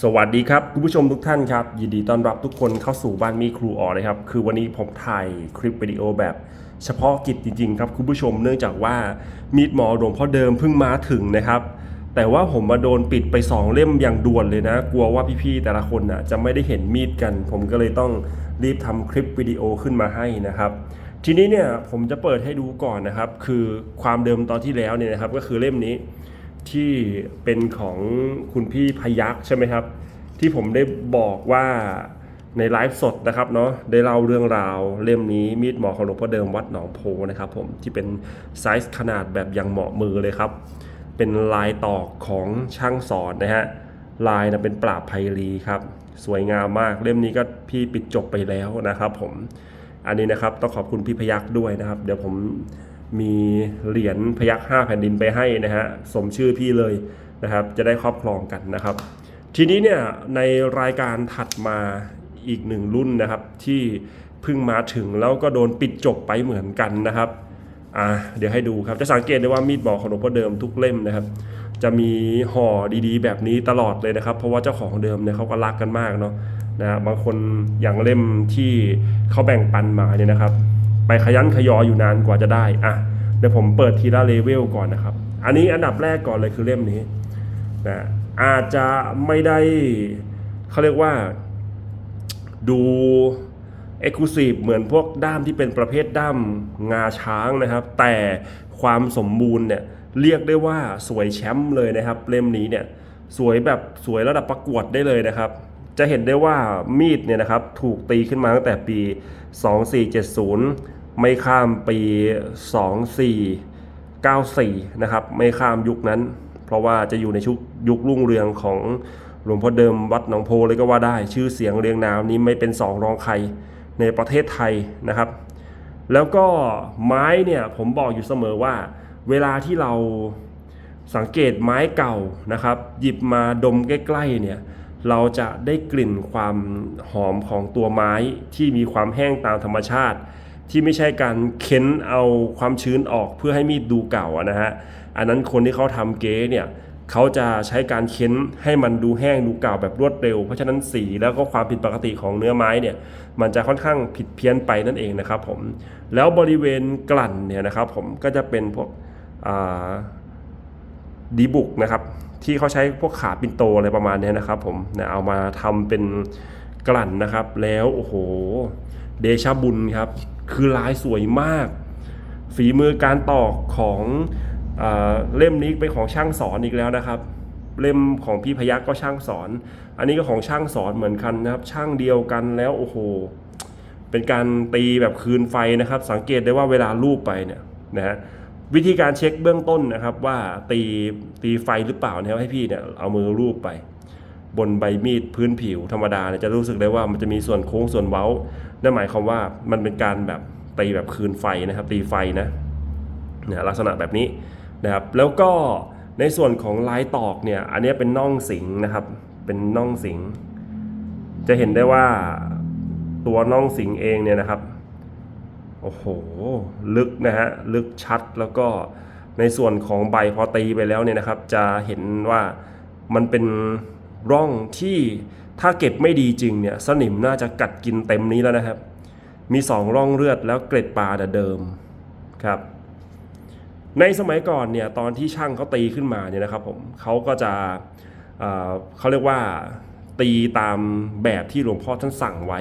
สวัสดีครับคุณผู้ชมทุกท่านครับ ยินดีต้อนรับทุกคนเข้าสู่บ้านมีครูออนะครับ คือวันนี้ผมถ่ายคลิปวิดีโอแบบ เฉพาะกิจจริงๆครับคุณผู้ชมเนื่องจากว่ามีดหมอหลวงพ่อเดิมเพิ่งมาถึงนะครับ แต่ว่าผมมาโดนปิดไป 2 เล่มอย่างด่วนเลยนะ กลัวว่าพี่ๆแต่ละคนน่ะจะไม่ได้เห็นมีดกัน ผมก็เลยต้องรีบทำคลิปวิดีโอขึ้นมาให้นะครับ ทีนี้เนี่ยผมจะเปิดให้ดูก่อนนะครับ คือความเดิมตอนที่แล้วเนี่ยนะครับก็คือเล่มนี้ ที่เป็นของคุณพี่พยักษ์ใช่ไหมครับ ที่ผมได้บอกว่าในไลฟ์สดนะครับเนาะได้เล่าเรื่องราวเล่มนี้มีดหมอของหลวงพ่อเดิมวัดหนองโพนะครับผมที่เป็นไซส์ขนาดแบบยังเหมาะมือเลยครับ เป็นลายตอกของช่างสอนนะฮะลายนะเป็นปราบไพลีครับ สวยงามมากเล่มนี้ก็พี่ปิดจบไปแล้วนะครับผมอันนี้นะครับต้องขอบคุณพี่พยักษ์ด้วยนะครับ เดี๋ยวผม มีเหรียญพยักห้าแผ่นดินไปให้นะฮะสมชื่อพี่เลยนะครับ จะได้ครอบครองกันนะครับ ทีนี้เนี่ยในรายการถัดมาอีกหนึ่งรุ่นนะครับที่เพิ่งมาถึงแล้วก็โดนปิดจบไปเหมือนกันนะครับอ่าเดี๋ยวให้ดูครับจะสังเกตได้ว่ามีดบอกของหลวงพ่อเดิมทุกเล่มนะครับ จะมีห่อดีๆ แบบนี้ตลอดเลยนะครับ เพราะว่าเจ้าของเดิมเนี่ยเขาก็รักกันมากเนาะนะบางคนอย่างเล่มที่เขาแบ่งปันมาเนี่ยนะครับ ไปขยันขยออยู่นานกว่าจะได้อะ ดี๋ยวผมเปิดทีละเลเวลก่อนนะครับ อันนี้อันดับแรกก่อนเลยคือเล่มนี้นะอาจจะไม่ได้เขาเรียกว่าดูเอกลูซีฟเหมือนพวกด้ามที่เป็นประเภทด้ามงาช้างนะครับ แต่ความสมบูรณ์เนี่ยเรียกได้ว่าสวยแชมป์เลยนะครับ เล่มนี้เนี่ยสวยแบบสวยระดับประกวดได้เลยนะครับ จะเห็นได้ว่ามีดเนี่ยนะครับถูกตีขึ้นมาตั้งแต่ปี 2470 ไม่ข้ามปี 2494 นะครับ ไม่ข้ามยุคนั้น เพราะว่าจะอยู่ในชุกยุครุ่งเรืองของหลวงพ่อเดิมวัดหนองโพเลยก็ว่าได้ ชื่อเสียงเรียงนามนี้ไม่เป็นสองรองใครในประเทศไทยนะครับ แล้วก็ไม้เนี่ยผมบอกอยู่เสมอว่า เวลาที่เราสังเกตไม้เก่านะครับ หยิบมาดมใกล้ๆเนี่ยเราจะได้กลิ่นความหอมของตัวไม้ที่มีความแห้งตามธรรมชาติ ที่ไม่ใช่การเค้นเอาความชื้นออกเพื่อให้มีดดูเก่านะฮะอันนั้นคนที่เขาทำเก๊เนี่ยเขาจะใช้การเค้นให้มันดูแห้งดูเก่าแบบรวดเร็ว เพราะฉะนั้นสีแล้วก็ความผิดปกติของเนื้อไม้เนี่ยมันจะค่อนข้างผิดเพี้ยนไปนั่นเองนะครับผมแล้วบริเวณกลั่นเนี่ยนะครับผมก็จะเป็นพวกดีบุกนะครับที่เขาใช้พวกขาปินโตอะไรประมาณนี้นะครับผมนะเอามาทำเป็นกลั่นนะครับ แล้วโอ้โหเดชบุญครับ คือลายสวยมาก ฝีมือการตอกของอเล่มนี้เป็นของช่างสอนอีกแล้วนะครับ เล่มของพี่พยักก็ช่างสอน อันนี้ก็ของช่างสอนเหมือนกันนะครับ ช่างเดียวกันแล้วโอ้โหเป็นการตีแบบคืนไฟนะครับ สังเกตได้ว่าเวลาลูบไปเนี่ยนะฮะวิธีการเช็คเบื้องต้นนะครับว่าตีตีไฟหรือเปล่านะครับให้พี่เนี่ยเอามือลูบไป บนใบมีดพื้นผิวธรรมดาเนี่ยจะรู้สึกได้ว่ามันจะมีส่วนโค้งส่วนเว้านั่นหมายความว่ามันเป็นการแบบตีแบบคืนไฟนะครับ ตีไฟนะนลักษณะแบบนี้นะครับ แล้วก็ในส่วนของลายตอกเนี่ย อันนี้เป็นน่องสิงนะครับ เป็นน่องสิง จะเห็นได้ว่าตัวน่องสิงเองเนี่ยนะครับ โอ้โห ลึกนะฮะ ลึกชัดแล้วก็ในส่วนของใบพอตีไปแล้วเนี่ยนะครับ จะเห็นว่ามันเป็น ร่องที่ถ้าเก็บไม่ดีจริงเนี่ยสนิมน่าจะกัดกินเต็มนี้แล้วนะครับ มีสองร่องเลือดแล้วเกล็ดปลาเดิมครับ ในสมัยก่อนเนี่ยตอนที่ช่างเขาตีขึ้นมาเนี่ยนะครับผมเขาก็จะเเขาเรียกว่าตีตามแบบที่หลวงพ่อท่านสั่งไว้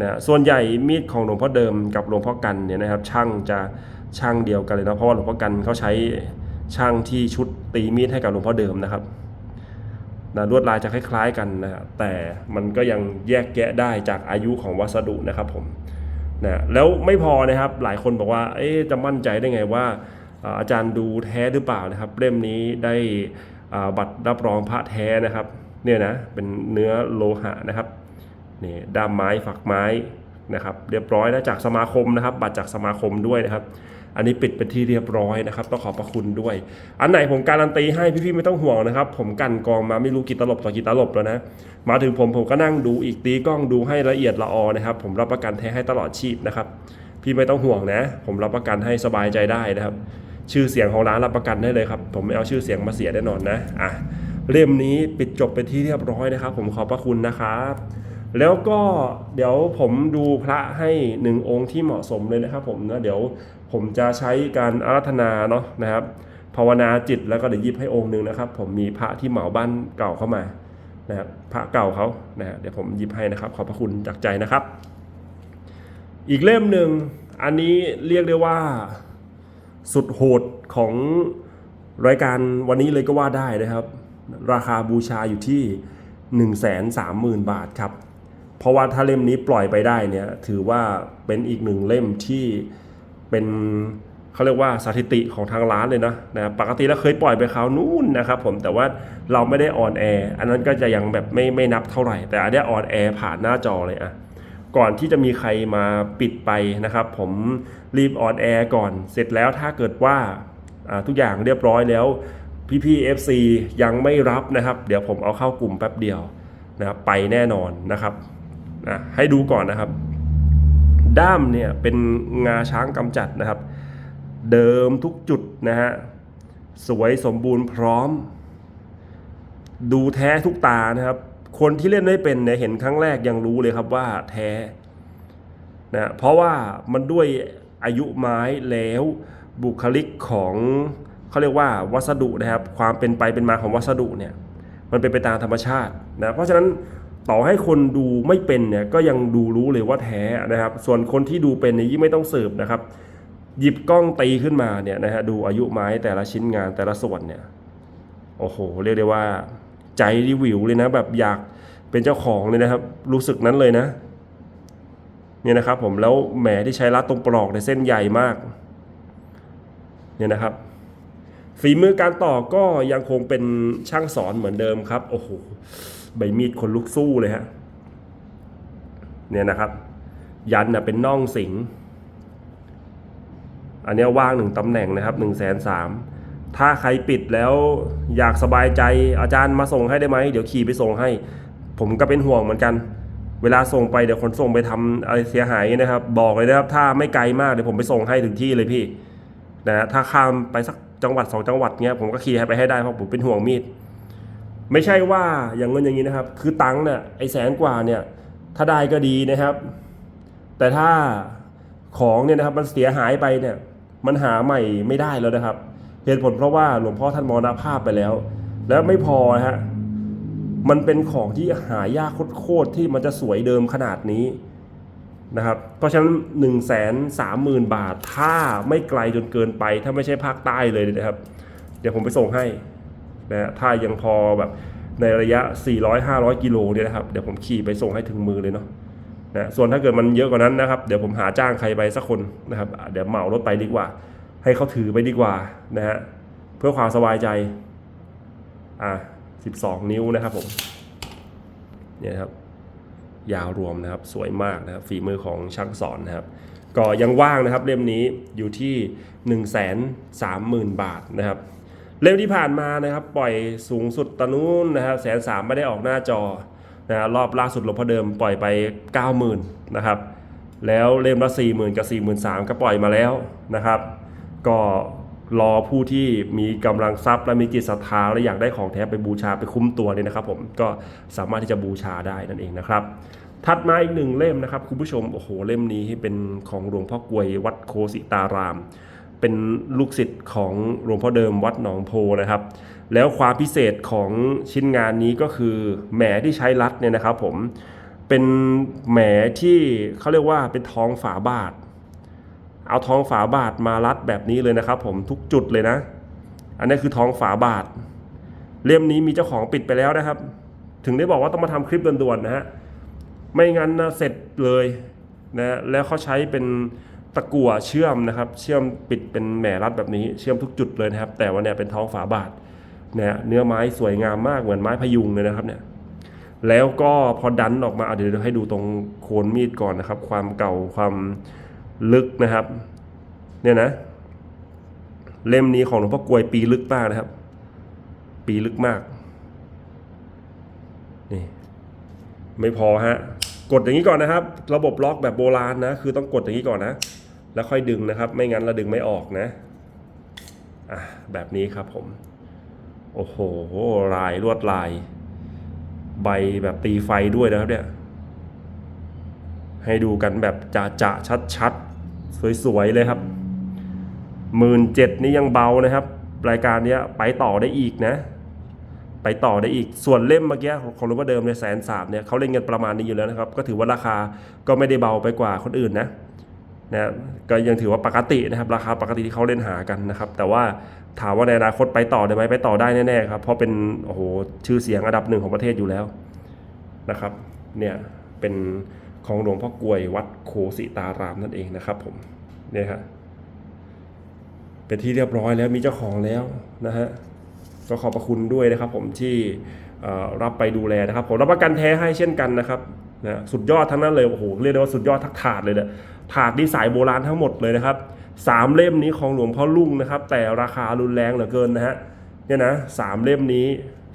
นะส่วนใหญ่มีดของหลวงพ่อเดิมกับหลวงพ่อกันเนี่ยนะครับ ช่างจะช่างเดียวกันเลยนะเพราะว่าหลวงพ่อกันเขาใช้ช่างที่ชุดตีมีดให้กับหลวงพ่อเดิมนะครับ นะลวดลายจะคล้าย ๆกันนะฮะแต่มันก็ยังแยกแยะได้จากอายุของวัสดุนะครับผมนะแล้วไม่พอนะครับหลายคนบอกว่าเอ๊จะมั่นใจได้ไงว่า อาจารย์ดูแท้หรือเปล่านะครับ เล่มนี้ได้บัตรรับรองพระแท้นะครับเนี่ยนะเป็นเนื้อโลหะนะครับนี่ด้ามไม้ฝักไม้นะครับ เรียบร้อยแล้วจากสมาคมนะครับ บัตรจากสมาคมด้วยนะครับ อันนี้ปิดเป็นที่เรียบร้อยนะครับต้องขอบพระคุณด้วย อันไหนผมการันตีให้พี่ๆไม่ต้องห่วงนะครับ ผมกันกองมาไม่รู้กี่ตลบต่อกี่ตลบแล้วนะ มาถึงผมผมก็นั่งดูอีกตีกล้องดูให้ละเอียดละออนะครับ ผมรับประกันแท้ให้ตลอดชีพนะครับ พี่ไม่ต้องห่วงนะ ผมรับประกันให้สบายใจได้นะครับ ชื่อเสียงของร้านรับประกันได้เลยครับ ผมไม่เอาชื่อเสียงมาเสียแน่นอนนะอะเล่มนี้ปิดจบเป็นที่เรียบร้อยนะครับ ผมขอบพระคุณนะครับแล้วก็เดี๋ยวผมดูพระให้หนึ่งองค์ที่เหมาะสมเลยนะครับผมนะเดี๋ยว ผมจะใช้การอารัธนาเนาะนะครับภาวนาจิตแล้วก็เดี๋ยวยิบให้องค์หนึ่งนะครับ ผมมีพระที่เหมาบ้านเก่าเข้ามานะครับพระเก่าเขานะเดี๋ยวผมยิบให้นะครับ ขอบพระคุณจากใจนะครับ อีกเล่มหนึ่งอันนี้เรียกได้ว่าสุดโหดของรายการวันนี้เลยก็ว่าได้นะครับ ราคาบูชาอยู่ที่ 1 3 0 0 0 0 บาทครับ เพราะว่าถ้าเล่มนี้ปล่อยไปได้เนี่ยถือว่าเป็นอีกหนึ่งเล่มที่ เป็นเขาเรียกว่าสถิติของทางร้านเลยนะนะปกติแล้วเคยปล่อยไปคราวนู้นนะครับผมแต่ว่าเราไม่ได้ออนแอร์อันนั้นก็จะยังแบบไม่ไม่นับเท่าไหร่ แต่อันนี้ออนแอร์ผ่านหน้าจอเลยอะก่อนที่จะมีใครมาปิดไปนะครับ ผมรีบออนแอร์ก่อน เสร็จแล้วถ้าเกิดว่าอ่าทุกอย่างเรียบร้อยแล้วพี่พี่ๆ FC ยังไม่รับนะครับ เดี๋ยวผมเอาเข้ากลุ่มแป๊บเดียวนะครับไปแน่นอนนะครับนะให้ดูก่อนนะครับ ด้ามเนี่ยเป็นงาช้างกำจัดนะครับ เดิมทุกจุดนะฮะสวยสมบูรณ์พร้อม ดูแท้ทุกตานะครับ คนที่เล่นไม่เป็นเนี่ยเห็นครั้งแรกยังรู้เลยครับว่าแท้นะเพราะว่ามันด้วยอายุไม้แล้วบุคลิกของเขาเรียกว่าวัสดุนะครับ ความเป็นไปเป็นมาของวัสดุเนี่ยมันเป็นไปตามธรรมชาตินะเพราะฉะนั้น ต่อให้คนดูไม่เป็นเนี่ยก็ยังดูรู้เลยว่าแท้นะครับ ส่วนคนที่ดูเป็นเนี่ยยิ่งไม่ต้องสืบนะครับ หยิบกล้องตีขึ้นมาเนี่ยนะฮะดูอายุไม้แต่ละชิ้นงานแต่ละส่วนเนี่ยโอ้โหเรียกได้ว่า ใจรีวิวเลยนะ แบบอยากเป็นเจ้าของเลยนะครับ รู้สึกนั้นเลยนะเนี่ยนะครับผมแล้วแหมที่ใช้รัดตรงปลอกในเส้นใหญ่มากเนี่ยนะครับฝีมือการต่อก็ยังคงเป็นช่างสอนเหมือนเดิมครับโอ้โห ใบมีดคนลุกสู้เลยฮะเนี่ยนะครับ ยันนะเป็นน่องสิง อันนี้ว่างหนึ่งตำแหน่งนะครับหนึ่งแสนสามถ้าใครปิดแล้วอยากสบายใจอาจารย์มาส่งให้ได้ไหมเดี๋ยวขี่ไปส่งให้ ผมก็เป็นห่วงเหมือนกัน เวลาส่งไปเดี๋ยวคนส่งไปทำอะไรเสียหายนะครับ บอกเลยนะครับ ถ้าไม่ไกลมากเดี๋ยวผมไปส่งให้ถึงที่เลยพี่นะฮะถ้าข้ามไปสักจังหวัดสองจังหวัดเงี้ยผมก็ขี่ให้ไปให้ได้เพราะผมเป็นห่วงมีด ไม่ใช่ว่าอย่างเงินอย่างนี้นะครับ คือตังค์เนี่ยไอ้แสนกว่าเนี่ยถ้าได้ก็ดีนะครับ แต่ถ้าของเนี่ยนะครับมันเสียหายไปเนี่ยมันหาใหม่ไม่ได้แล้วนะครับเหตุผลเพราะว่าหลวงพ่อท่านมรณภาพไปแล้ว แล้วไม่พอฮะมันเป็นของที่หายากโคตรที่มันจะสวยเดิมขนาดนี้นะครับ เพราะฉะนั้น1นึ่งแสนสามหมื่นบาท ถ้าไม่ไกลจนเกินไป ถ้าไม่ใช่ภาคใต้เลยนะครับ เดี๋ยวผมไปส่งให้ นะถ้ายังพอแบบในระยะ 400-500 กิโลเนี่ยนะครับ เดี๋ยวผมขี่ไปส่งให้ถึงมือเลยเนาะนะส่วนถ้าเกิดมันเยอะกว่านั้นนะครับ เดี๋ยวผมหาจ้างใครไปสักคนนะครับ เดี๋ยวเหมารถไปดีกว่า ให้เขาถือไปดีกว่านะฮะเพื่อความสบายใจ อะ12 นิ้วนะครับผมเนี่ยครับยาวรวมนะครับสวยมากนะครับฝีมือของช่างสอนนะครับ ก็ยังว่างนะครับเล่มนี้อยู่ที่1นึ่งแสนสามบาทนะครับ เล่มที่ผ่านมานะครับปล่อยสูงสุดตะนู้นนะครับแสนสามไม่ได้ออกหน้าจอนะฮะรอบล่าสุดหลวงพ่อเดิมปล่อยไป 90,000นะครับแล้วเล่มละ 40,000 กับ 43,000 ก็ปล่อยมาแล้วนะครับ ก็รอผู้ที่มีกำลังทรัพย์และมีจิตศรัทธาและอยากได้ของแท้ไปบูชาไปคุ้มตัวเนี่ยนะครับ ผมก็สามารถที่จะบูชาได้นั่นเองนะครับ ถัดมาอีกหนึ่งเล่มนะครับคุณผู้ชมโอ้โหเล่มนี้เป็นของหลวงพ่อกวยวัดโคสิตาราม เป็นลูกศิษย์ของหลวงพ่อเดิมวัดหนองโพนะครับ แล้วความพิเศษของชิ้นงานนี้ก็คือแหมที่ใช้รัดเนี่ยนะครับผมเป็นแหมที่เขาเรียกว่าเป็นทองฝาบาท เอาทองฝาบาทมารัดแบบนี้เลยนะครับ ผมทุกจุดเลยนะ อันนี้คือทองฝาบาท เล่มนี้มีเจ้าของปิดไปแล้วนะครับ ถึงได้บอกว่าต้องมาทำคลิปด่วนๆนะฮะไม่งั้นนะเสร็จเลยนะแล้วเขาใช้เป็น ตะกั่วเชื่อมนะครับ เชื่อมปิดเป็นแหมรัดแบบนี้ เชื่อมทุกจุดเลยนะครับ แต่ว่าเนี่ยเป็นท้องฝาบาทเนี่ยเนื้อไม้สวยงามมากเหมือนไม้พยุงเลยนะครับเนี่ยแล้วก็พอดันออกมาเดี๋ยวให้ดูตรงโคนมีดก่อนนะครับ ความเก่าความลึกนะครับ เนี่ยนะ เล่มนี้ของหลวงพ่อกลวยปีลึกมากนะครับ ปีลึกมากนี่ไม่พอฮะกดอย่างนี้ก่อนนะครับ ระบบล็อกแบบโบราณนะ คือต้องกดอย่างนี้ก่อนนะ แล้วค่อยดึงนะครับ ไม่งั้นเราดึงไม่ออกนะอะแบบนี้ครับผม โอ้โหลายลวดลาย ใบแบบตีไฟด้วยนะครับเนี่ย ให้ดูกันแบบจะจะชัดชัดๆสวยๆเลยครับหมื่นเจ็ดนี่ยังเบานะครับ รายการนี้ไปต่อได้อีกนะ ไปต่อได้อีกส่วนเล่มเมื่อกี้ของรูปเดิมเนี่ยแสนสามเนี่ยเขาเล่นเงินประมาณนี้อยู่แล้วนะครับ ก็ถือว่าราคาก็ไม่ได้เบาไปกว่าคนอื่นนะ นะก็ยังถือว่าปกตินะครับ ราคาปกติที่เขาเล่นหากันนะครับ แต่ว่าถามว่าในอนาคตไปต่อได้ไหมไปต่อได้แน่ๆครับ เพราะเป็นโอ้โหชื่อเสียงอันดับหนึ่งของประเทศอยู่แล้วนะครับเนี่ยเป็นของหลวงพ่อกลวยวัดโคสิตารามนั่นเองนะครับผมเนี่ยครับเป็นที่เรียบร้อยแล้วมีเจ้าของแล้วนะฮะก็ขอบพระคุณด้วยนะครับ ผมที่รับไปดูแลนะครับ ผมรับประกันแท้ให้เช่นกันนะครับนะสุดยอดทั้งนั้นเลยโอ้โหเรียกได้ว่าสุดยอดทักถาดเลยเนี่ย ถาดนี่สายโบราณทั้งหมดเลยนะครับสามเล่มนี้ของหลวงพ่อลุ่งนะครับ แต่ราคารุนแรงเหลือเกินนะฮะเนี่ยนะสามเล่มนี้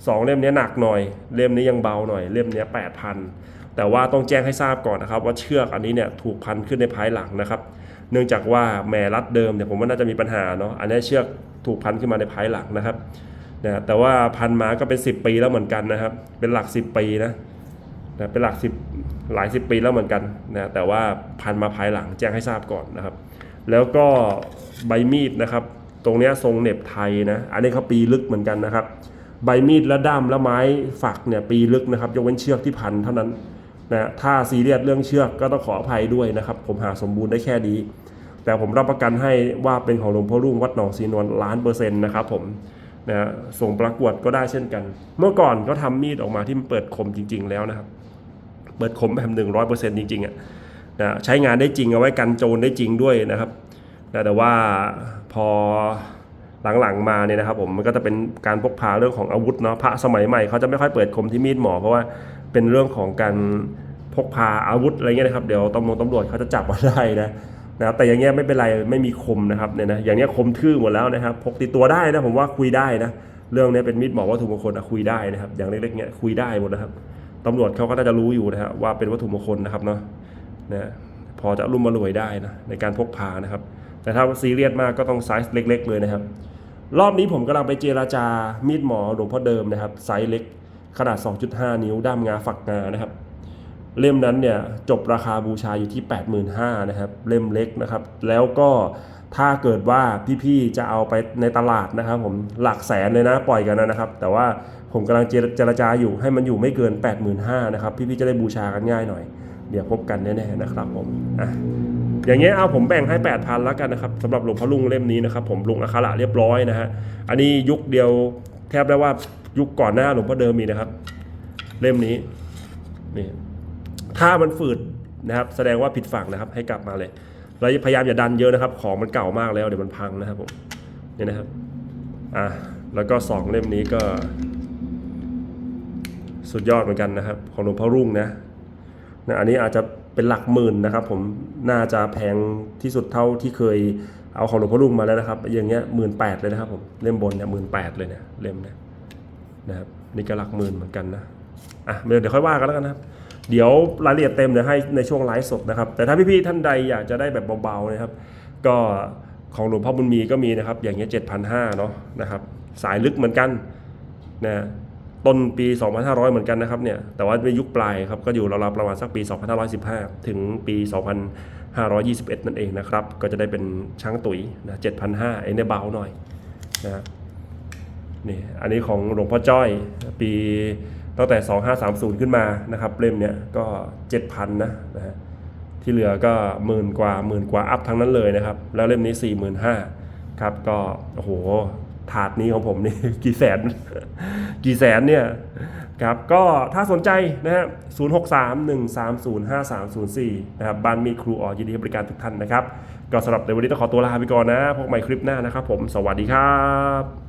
สองเล่มนี้หนักหน่อย เล่มนี้ยังเบาหน่อยเล่มนี้แปดพันแต่ว่าต้องแจ้งให้ทราบก่อนนะครับ ว่าเชือกอันนี้เนี่ยถูกพันขึ้นในภายหลังนะครับ เนื่องจากว่าแม่รัดเดิมเนี่ยผมว่าน่าจะมีปัญหาเนาะอันนี้เชือกถูกพันขึ้นมาในภายหลังนะครับนะแต่ว่าพันมาก็เป็น 10 ปีแล้วเหมือนกันนะครับ เป็นหลัก 10 ปีนะ นะเป็นหลัก10หลาย10ปีแล้วเหมือนกันนะแต่ว่าพันมาภายหลังแจ้งให้ทราบก่อนนะครับ แล้วก็ใบมีดนะครับ ตรงนี้ทรงเน็บไทยนะอันนี้เขาปีลึกเหมือนกันนะครับ ใบมีดและด้ามและไม้ฝักเนี่ยปีลึกนะครับยกเว้นเชือกที่พันเท่านั้นนะถ้าซีเรียสเรื่องเชือกก็ต้องขออภัยด้วยนะครับ ผมหาสมบูรณ์ได้แค่นี้แต่ผมรับประกันให้ว่าเป็นของหลวงพ่อรุ่งวัดหนองศรีนวลล้านเปอร์เซ็นต์นะครับผมนะฮะส่งประกวดก็ได้เช่นกัน เมื่อก่อนเขาทำมีดออกมาที่มันเปิดคมจริง ๆ แล้วนะครับ เปิดคมแบบหนึ่งร้อยเปอร์เซ็นต์จริงๆอะนะใช้งานได้จริงเอาไว้กันโจรได้จริงด้วยนะครับนะแต่ว่าพอหลังๆมาเนี่ยนะครับผมมันก็จะเป็นการพกพาเรื่องของอาวุธเนาะพระสมัยใหม่เขาจะไม่ค่อยเปิดคมที่มีดหมอ เพราะว่าเป็นเรื่องของการพกพาอาวุธอะไรเงี้ยนะครับเดี๋ยวตำรวจตำรวจเขาจะจับมาได้นะนะครับแต่อย่างเงี้ยไม่เป็นไรไม่มีคมนะครับเนี่ยนะอย่างเงี้ยคมทื่อหมดแล้วนะครับพกติดตัวได้นะผมว่าคุยได้นะเรื่องเนี้ยเป็นมีดหมอวัตถุมงคลอะคุยได้นะครับ อย่างเล็กๆเนี้ยคุยได้หมดนะครับ ตำรวจเขาก็น่าจะรู้อยู่นะฮะว่าเป็นวัตถุมงคลนะครับเนาะนะพอจะรุ่มมารวยได้นะในการพกพานะครับ แต่ถ้าซีเรียสมากก็ต้องไซส์เล็ก ๆ เลยนะครับ รอบนี้ผมกำลังไปเจราจามีดหมอหลวงพ่อเดิมนะครับไซส์เล็กขนาด 2.5 นิ้วด้ามงาฝักงานะครับ เล่มนั้นเนี่ยจบราคาบูชาอยู่ที่ 85,000นะครับ เล่มเล็กนะครับ แล้วก็ ถ้าเกิดว่าพี่ๆจะเอาไปในตลาดนะครับ ผมหลักแสนเลยนะปล่อยกันนะครับ แต่ว่าผมกำลังเจรจาอยู่ให้มันอยู่ไม่เกิน 85,000นะครับ พี่ๆจะได้บูชากันง่ายหน่อย เดี๋ยวพบกันแน่ๆนะครับผมอะอย่างเงี้ยเอาผมแบ่งให้ 8,000แล้วกันนะครับสำหรับหลวงพ่อลุงเล่มนี้นะครับ ผมลุงอัคระเรียบร้อยนะฮะอันนี้ยุคเดียวแทบได้ว่ายุคก่อนหน้าหลวงพ่อเดิมมีนะครับ เล่มนี้นี่ถ้ามันฝืดนะครับ แสดงว่าผิดฝั่งนะครับ ให้กลับมาเลย เราพยายามอย่าดันเยอะนะครับ ของมันเก่ามากแล้วเดี๋ยวมันพังนะครับผมนี่นะครับอะแล้วก็สองเล่มนี้ก็ สุดยอดเหมือนกันนะครับ ของหลวงพ่อรุ่งนะนะอันนี้อาจจะเป็นหลักหมื่นนะครับ ผมน่าจะแพงที่สุดเท่าที่เคยเอาของหลวงพ่อรุ่งมาแล้วนะครับ อย่างเงี้ยหมื่นแปดเลยนะครับผมเล่มบนเนี่ยหมื่นแปดเลยเนี่ยเล่มเนี่ยนะครับนี่ก็หลักหมื่นเหมือนกันนะอะเดี๋ยวค่อยว่ากันแล้วกันนะครับ เดี๋ยวรายละเอียดเต็มเดี๋ยวให้ในช่วงไลฟ์สดนะครับ แต่ถ้าพี่ๆท่านใดอยากจะได้แบบเบาๆนะครับ ก็ของหลวงพ่อบุญมีก็มีนะครับ อย่างเงี้ยเจ็ดพันห้าเนาะนะครับ สายลึกเหมือนกันนะต้นปี 2500 เหมือนกันนะครับเนี่ยแต่ว่าเป็นยุคปลายครับก็อยู่ราวๆประมาณสักปี 2515 ถึงปี 2521 นั่นเองนะครับ ก็จะได้เป็นช้างตุ๋ยนะ7,500เองได้เบาหน่อยนะนี่อันนี้ของหลวงพ่อจ้อยปี ตั้งแต่ 2530 ขึ้นมานะครับเล่มเนี้ยก็ 7,000 นะนะฮะที่เหลือก็หมื่นกว่าหมื่นกว่าอัพทั้งนั้นเลยนะครับ แล้วเล่มนี้45,000ครับก็โอ้โหถาดนี้ของผมนี่กี่แสน กี่แสนเนี่ยครับก็ถ้าสนใจนะฮะ0631305304นะครับบ้านมีครูออยินดีให้บริการทุกท่านนะครับ ก็สำหรับในวันนี้ต้องขอตัวลาไปก่อนนะพบใหม่คลิปหน้านะครับผมสวัสดีครับ